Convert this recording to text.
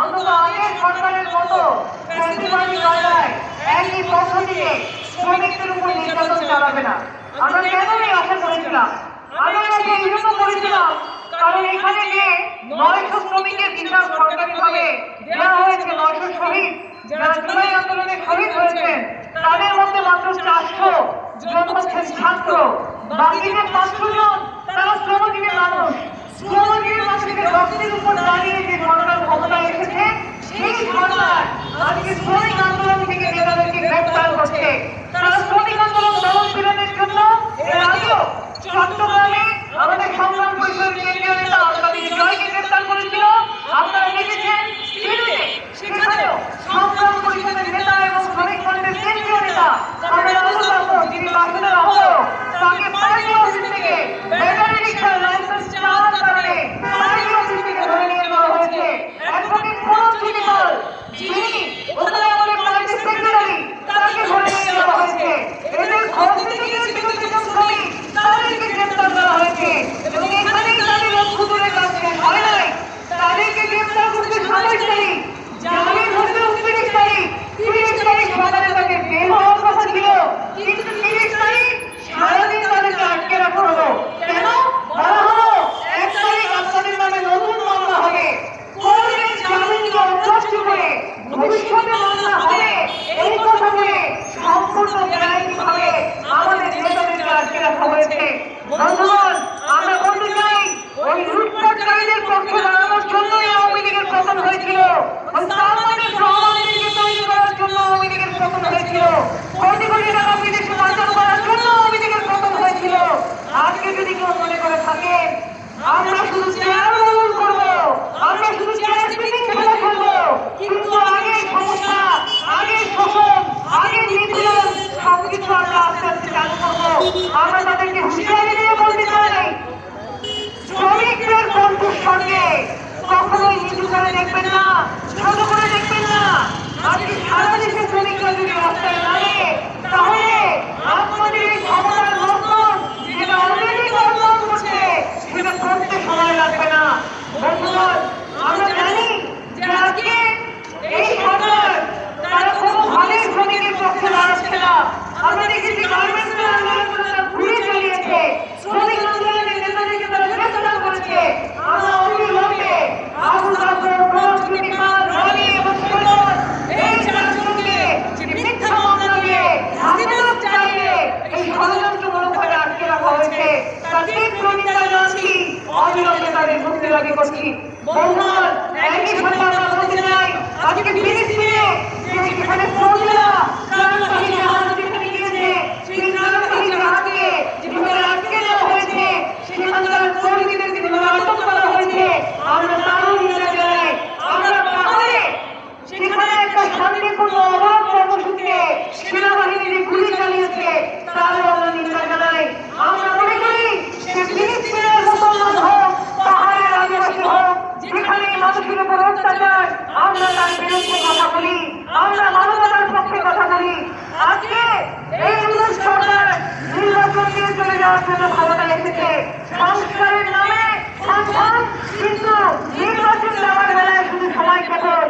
অন্তত অনেক সরকারের মতো প্রতিবাদী লড়াই একই পদ্ধতিতে শ্রমিকদের উপর নির্যাতন চালাবে না। আমরা কেনই আশা করেছিলাম? আমরা এটাকে বিরত করেছিলাম এখানে যে নয়শো শ্রমিকের বিচার সরকারিভাবে দেওয়া হয়েছে, নয়শো শহীদ যারা জুলাই আন্দোলনে শহীদ হয়েছেন, তাদের মধ্যে মাত্র চারশো জন হচ্ছেন ছাত্র। বাকিদের পাঁচশো জন তারা শ্রমজীবী মানুষ। সুন্দরগঞ্জের মানুষের রক্তের উপর দাঁড়িয়ে যে ঘটনার ঘটনা এসেছে uno করছি। বন্যার একই সাথে আমরা মানবতার পক্ষে কথা বলি। আজকে এই ইংলিশ সরকার নির্বাচন দিয়ে চলে যাওয়ার জন্য ক্ষমতা এসেছে। সংস্কারের নামে সংসদ কিন্তু নির্বাচন দেওয়ার বেলায় শুধু সময় কেবল